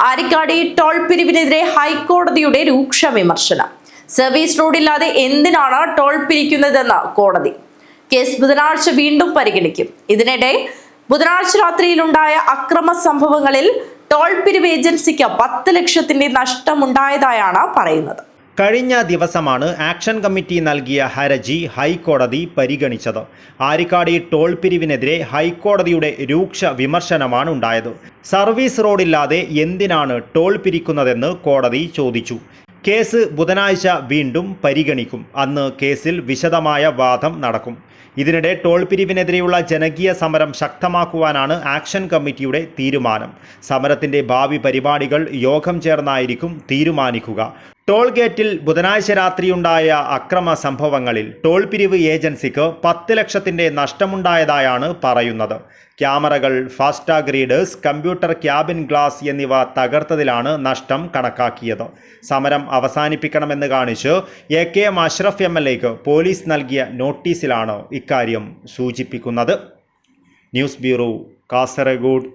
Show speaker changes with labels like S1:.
S1: Arikkady toll പിരിവിനെതിരെ ഹൈക്കോടതിയുടെ രൂക്ഷ വിമർശനം. സർവീസ് റോഡില്ലാതെ എന്തിനാണ് ടോൾ പിരിക്കുന്നതെന്ന് കോടതി. കേസ് ബുധനാഴ്ച വീണ്ടും പരിഗണിക്കും. ഇതിനിടെ ബുധനാഴ്ച രാത്രിയിലുണ്ടായ അക്രമ സംഭവങ്ങളിൽ ടോൾ പിരിവ് ഏജൻസിക്ക് പത്ത് ലക്ഷത്തിന്റെ നഷ്ടമുണ്ടായതായാണ് പറയുന്നത്.
S2: കഴിഞ്ഞ ദിവസമാണ് ആക്ഷൻ കമ്മിറ്റി നൽകിയ ഹർജി ഹൈക്കോടതി പരിഗണിച്ചത്. ആരിക്കാടി ടോൾ പിരിവിനെതിരെ ഹൈക്കോടതിയുടെ രൂക്ഷ വിമർശനമാണ് ഉണ്ടായത്. സർവീസ് റോഡില്ലാതെ എന്തിനാണ് ടോൾ പിരിക്കുന്നതെന്ന് കോടതി ചോദിച്ചു. കേസ് ബുധനാഴ്ച വീണ്ടും പരിഗണിക്കും. അന്ന് കേസിൽ വിശദമായ വാദം നടക്കും. ഇതിനിടെ ടോൾ പിരിവിനെതിരെയുള്ള ജനകീയ സമരം ശക്തമാക്കുവാനാണ് ആക്ഷൻ കമ്മിറ്റിയുടെ തീരുമാനം. സമരത്തിന്റെ ഭാവി പരിപാടികൾ യോഗം ചേർന്നായിരിക്കും തീരുമാനിക്കുക. ടോൾ ഗേറ്റിൽ ബുധനാഴ്ച രാത്രിയുണ്ടായ അക്രമ സംഭവങ്ങളിൽ ടോൾ പിരിവ് ഏജൻസിക്ക് പത്ത് ലക്ഷത്തിന്റെ നഷ്ടമുണ്ടായതായാണ് പറയുന്നത്. ക്യാമറകൾ FASTag readers computer cabin glass എന്നിവ തകർത്തതിലാണ് നഷ്ടം കണക്കാക്കിയത്. സമരം അവസാനിപ്പിക്കണമെന്ന് കാണിച്ച് A K M Ashraf M L എക്ക് പോലീസ് നൽകിയ നോട്ടീസിലാണ് ഇക്കാര്യം സൂചിപ്പിക്കുന്നത്. News bureau Kasaragod.